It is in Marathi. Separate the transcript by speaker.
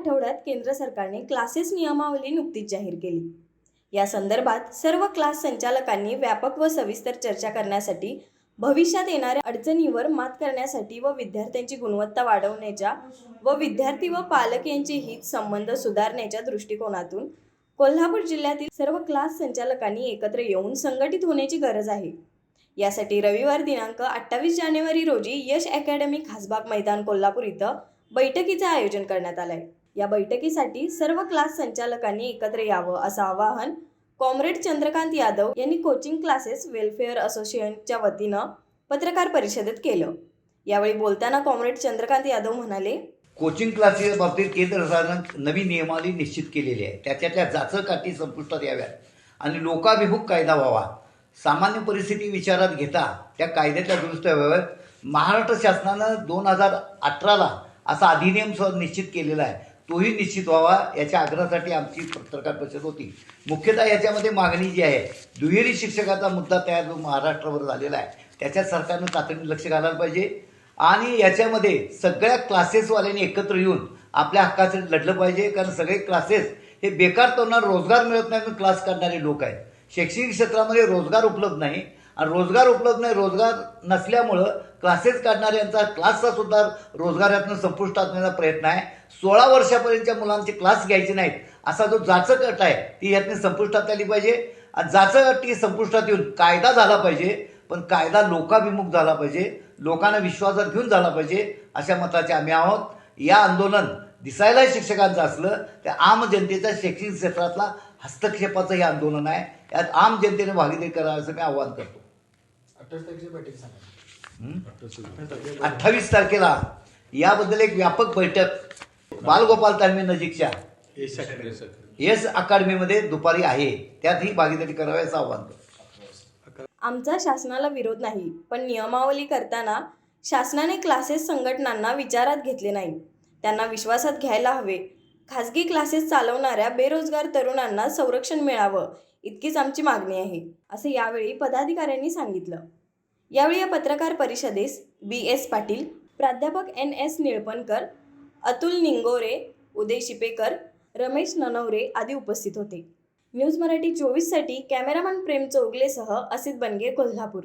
Speaker 1: आठवड्यात केंद्र सरकारने क्लासेस नियमावली नुकतीच जाहीर केली. या संदर्भात सर्व क्लास संचालकांनी व्यापक व सविस्तर चर्चा करण्यासाठी भविष्यात येणाऱ्या अडचणीवर मात करण्यासाठी व विद्यार्थ्यांची गुणवत्ता वाढवण्याच्या व विद्यार्थी व पालक यांचे हित संबंध सुधारण्याच्या दृष्टिकोनातून कोल्हापूर जिल्ह्यातील सर्व क्लास संचालकांनी एकत्र येऊन संघटित होण्याची गरज आहे. यासाठी रविवार दिनांक अठ्ठावीस जानेवारी रोजी यश अकॅडमी खासबाग मैदान कोल्हापूर इथं बैठकीचे आयोजन करण्यात आलं आहे या बैठकीसाठी सर्व क्लास संचालकांनी एकत्र यावं असं आवाहन कॉम्रेड चंद्रकांत यादव यांनी कोचिंग क्लासेस वेलफेअर असोसिएशनच्या वतीनं पत्रकार परिषदेत केलं. यावेळी बोलताना कॉम्रेड चंद्रकांत यादव म्हणाले
Speaker 2: कोचिंग क्लासेस बाबतीत केंद्र सरकारनं नवी नियमावली निश्चित केलेली आहे. त्याच्यातल्या जाचकाठी काठी संपुष्टात याव्यात आणि लोकाभिमुख कायदा व्हावा. सामान्य परिस्थिती विचारात घेता त्या कायद्याच्या दुरुस्त्या व्हाव्यात महाराष्ट्र शासनानं दोन हजार अठराला असा अधिनियम सुद्धा निश्चित केलेला आहे. तोही निश्चित व्हावा याच्या आग्रहासाठी आमची पत्रकार परिषद होती. मुख्यतः याच्यामध्ये मागणी जी आहे दुहेरी शिक्षकाचा मुद्दा तयार जो महाराष्ट्रावर झालेला आहे. त्याच्यात सरकारनं तातडीने लक्ष घालायला पाहिजे. आणि याच्यामध्ये सगळ्या क्लासेसवाल्यांनी एकत्र येऊन आपल्या हक्कासाठी लढलं पाहिजे कारण सगळे क्लासेस हे बेकार तरुणांना रोजगार मिळत नाही म्हणून क्लास काढणारे लोक आहेत. शैक्षणिक क्षेत्रामध्ये रोजगार उपलब्ध नाही. आणि रोजगार उपलब्ध नाही रोजगार नसल्यामुळं क्लासेस काढणाऱ्यांचा क्लासचा सुद्धा रोजगारातनं संपुष्टात आणण्याचा प्रयत्न आहे. सोळा वर्षापर्यंतच्या मुलांचे क्लास घ्यायचे नाहीत असा जो जाचक अट आहे ती यातनं संपुष्टात आली पाहिजे. आणि जाचक अटी संपुष्टात येऊन कायदा झाला पाहिजे पण कायदा लोकाभिमुख झाला पाहिजे लोकांना विश्वासात घेऊन झाला पाहिजे अशा मताचे आम्ही आहोत. या आंदोलन दिसायला शिक्षकांचं असलं त्या आम जनतेचा शैक्षणिक क्षेत्रातला हस्तक्षेपाचं हे आंदोलन आहे. यात आम जनतेने भागीदारी करावं असं मी आवाहन करतो. अठ्ठावीस तारखेला याबद्दल एक व्यापक बैठक बालगोपाल तालमी नजीकच्या येस अकादमीमध्ये दुपारी आहे. त्यात ही भागीदारी करावी असं आवाहन करतो.
Speaker 1: आमचा शासनाला विरोध नाही पण नियमावली करताना शासनाने क्लासेस संघटनांना विचारात घेतले नाही. त्यांना विश्वासात घ्यायला हवे. खाजगी क्लासेस चालवणाऱ्या बेरोजगार तरुणांना संरक्षण मिळावं इतकीच आमची मागणी आहे असे यावेळी पदाधिकाऱ्यांनी सांगितलं. यावेळी या पत्रकार परिषदेस बी एस पाटील प्राध्यापक एन एस निळपणकर अतुल निंगोरे उदय शिपेकर रमेश ननवरे आदी उपस्थित होते. न्यूज मराठी चोवीससाठी कॅमेरामॅन प्रेम चौगलेसह असित बनगे कोल्हापूर.